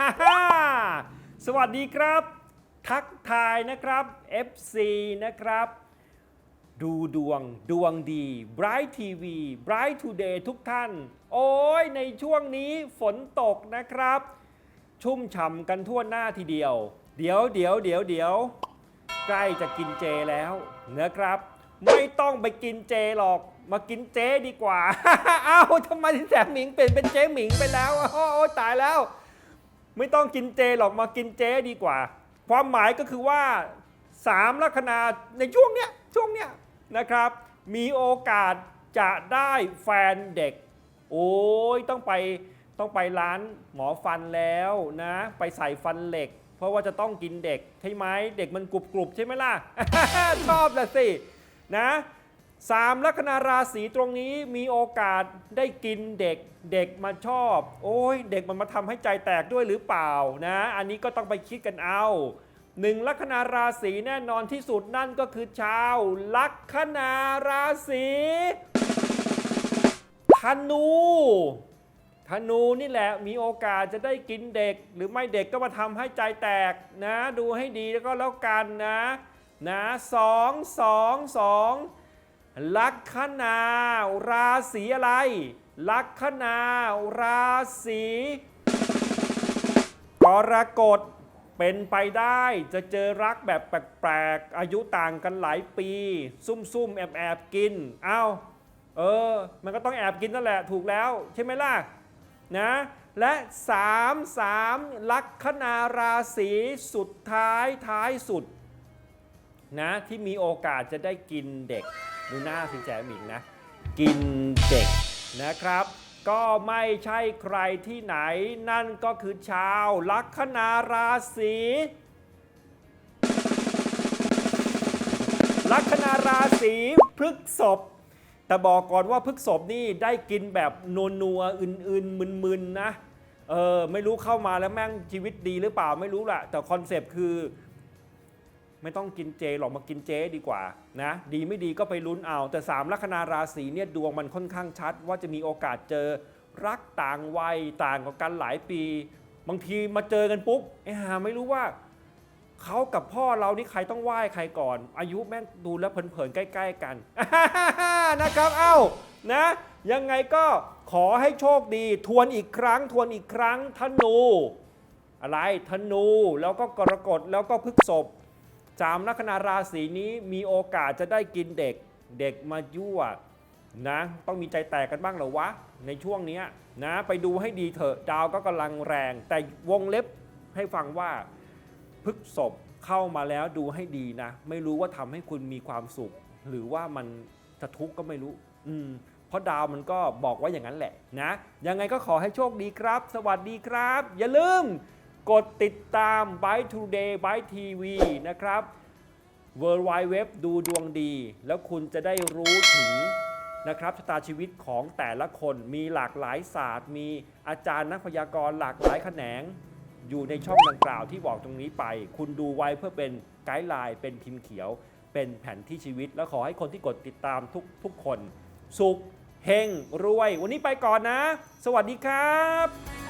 ฮ่าฮ่าสวัสดีครับ ทักทายนะครับ FC นะครับ ดูดวงดวงดี Bright TV Bright Today ทุกท่าน โอ้ยในช่วงนี้ฝนตกนะครับ ชุ่มฉ่ำกันทั่วหน้าทีเดียว เดี๋ยวเดี๋ยวเดี๋ยวเดี๋ยวใกล้จะกินเจแล้วนะครับ ไม่ต้องไปกินเจหรอกมากินเจดีกว่า อ้าวทำไมแสบหมิงเปลี่ยนเป็นเจหมิงไปแล้ว โอ้ตายแล้ว ไม่ต้องกินเจหรอกมากินเจดีกว่า ความหมายก็คือว่าสามลัคนาในช่วงเนี้ยช่วงเนี้ยนะครับ มีโอกาสจะได้แฟนเด็ก โอ้ยต้องไปต้องไปร้านหมอฟันแล้วนะ ไปใส่ฟันเหล็ก เพราะว่าจะต้องกินเด็กใช่ไหมเด็กมันกรุบกรุบใช่ไหมล่ะ ชอบละสินะ สามลัคนาราศีตรงนี้มีโอกาสได้กินเด็กเด็กมาชอบ โอ้ยเด็กมันมาทำให้ใจแตกด้วยหรือเปล่านะ อันนี้ก็ต้องไปคิดกันเอาหนึ่งลัคนาราศีแน่นอนที่สุดนั่นก็คือชาวลัคนาราศีธนูธนูนี่แหละมีโอกาสจะได้กินเด็ก หรือไม่เด็กก็มาทำให้ใจแตกนะ ดูให้ดีแล้วก็แล้วกันนะนะสองสองสอง ลัคนาราศีอะไร ลัคนาราศีกรกฎเป็นไปได้จะเจอรักแบบแปลกๆ อายุต่างกันหลายปี ซุ่มๆ แอบๆ กิน เอ้า เออ มันก็ต้องแอบกินนั่นแหละถูกแล้ว ใช่ไหมล่ะ นะ และ 3 3 ลัคนาราศีสุดท้ายท้ายสุด นะ ที่มีโอกาสจะได้กินเด็ก ดูหน้าสิแจหมิงนะ กินเด็กนะครับ ก็ไม่ใช่ใครที่ไหน นั่นก็คือชาวลัคนาราศีลัคนาราศีพฤกษภแต่บอกก่อนว่าพฤกษภนี่ได้กินแบบนัวนัวๆอื่นๆมึนๆนะเออไม่รู้เข้ามาแล้วแม่งชีวิตดีหรือเปล่าไม่รู้แหละแต่คอนเซปต์คือ ไม่ต้องกินเจหรอกมากินเจดีกว่านะดีไม่ดีก็ไปลุ้นเอา แต่ 3 ลัคนาราศีเนี่ยดวงมันค่อนข้างชัด ว่าจะมีโอกาสเจอรักต่างวัยต่างกันหลายปี บางทีมาเจอกันปุ๊บไอ้หาไม่รู้ว่าเขากับพ่อเรานี่ใครต้องไหว้ใครก่อน อายุแม่งดูแล้วเผินๆใกล้ ๆ กันนะครับเอ้านะยังไงก็ขอให้โชคดีทวนอีกครั้ง ทวนอีกครั้งธนู อะไรธนูแล้วก็กรกฎแล้วก็พฤษภ สามลัคนาราศีนี้มีโอกาสจะได้กินเด็กเด็กมายั่วนะต้องมีใจแตกกันบ้างเหรอวะ ในช่วงนี้นะไปดูให้ดีเถอะดาวก็กำลังแรง แต่วงเล็บให้ฟังว่าพฤกษบเข้ามาแล้วดูให้ดีนะ ไม่รู้ว่าทำให้คุณมีความสุข หรือว่ามันจะทุกข์ก็ไม่รู้ อืมเพราะดาวมันก็บอกว่าอย่างนั้นแหละนะ ยังไงก็ขอให้โชคดีครับ สวัสดีครับ อย่าลืม กดติดตาม Byte Today Byte TV นะครับ w w w ดูดวงดี แล้วคุณจะได้รู้ถึงนะครับชะตาชีวิตของแต่ละคนมีหลากหลายศาสตร์ มีอาจารย์นักพยากรณ์หลากหลายแขนง อยู่ในช่องดังกล่าวที่บอกตรงนี้ไป คุณดูไว้เพื่อเป็นไกด์ไลน์เป็นพิมพ์เขียว เป็นแผนที่ชีวิต แล้วขอให้คนที่กดติดตามทุกทุกคน สุขเฮงรวย วันนี้ไปก่อนนะ สวัสดีครับ